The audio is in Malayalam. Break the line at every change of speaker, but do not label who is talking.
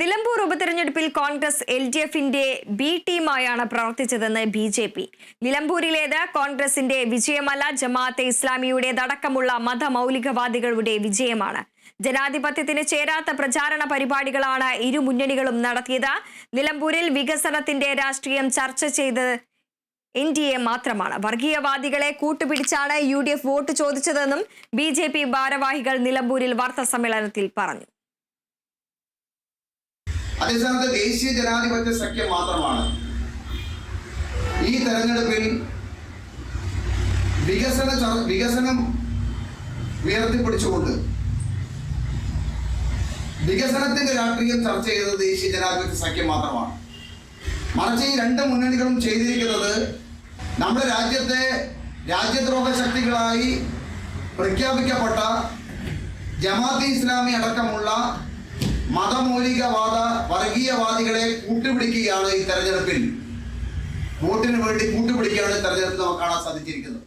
നിലമ്പൂർ ഉപതെരഞ്ഞെടുപ്പിൽ കോൺഗ്രസ് എൽ ഡി എഫിന്റെ ബി ടീമായാണ് പ്രവർത്തിച്ചതെന്ന് ബി ജെ പി. നിലമ്പൂരിലേത് കോൺഗ്രസിന്റെ വിജയമല്ല ജമാഅത്തെ ഇസ്ലാമിയുടേതടക്കമുള്ള മതമൗലികവാദികളുടെ വിജയമാണ്. ജനാധിപത്യത്തിന് ചേരാത്ത പ്രചാരണ പരിപാടികളാണ് ഇരു മുന്നണികളും നടത്തിയത്. നിലമ്പൂരിൽ വികസനത്തിന്റെ രാഷ്ട്രീയം ചർച്ച ചെയ്ത് എൻ ഡി എ മാത്രമാണ്. വർഗീയവാദികളെ കൂട്ടുപിടിച്ചാണ് യു ഡി എഫ് വോട്ട് ചോദിച്ചതെന്നും ബി ജെ പി ഭാരവാഹികൾ നിലമ്പൂരിൽ വാർത്താ സമ്മേളനത്തിൽ പറഞ്ഞു.
അതേസമയത്ത് ദേശീയ ജനാധിപത്യ സഖ്യം മാത്രമാണ്. ഈ തെരഞ്ഞെടുപ്പിൽ വികസന വികസനം ഉയർത്തിപ്പിടിച്ചുകൊണ്ട് വികസനത്തിന്റെ രാഷ്ട്രീയം ചർച്ച ചെയ്തത് ദേശീയ ജനാധിപത്യ സഖ്യം മാത്രമാണ്. മറിച്ച് ഈ രണ്ട് മുന്നണികളും ചെയ്തിരിക്കുന്നത് നമ്മുടെ രാജ്യത്തെ രാജ്യദ്രോഹ ശക്തികളായി പ്രഖ്യാപിക്കപ്പെട്ട ജമാഅത്തെ ഇസ്ലാമി അടക്കമുള്ള മതമൗലികവാദ വർഗീയവാദികളെ കൂട്ടുപിടിക്കുകയാണ് ഈ തെരഞ്ഞെടുപ്പിൽ. വോട്ടിന് വേണ്ടി കൂട്ടുപിടിക്കുകയാണ് തെരഞ്ഞെടുപ്പിൽ നമുക്ക് കാണാൻ സാധിച്ചിരിക്കുന്നത്.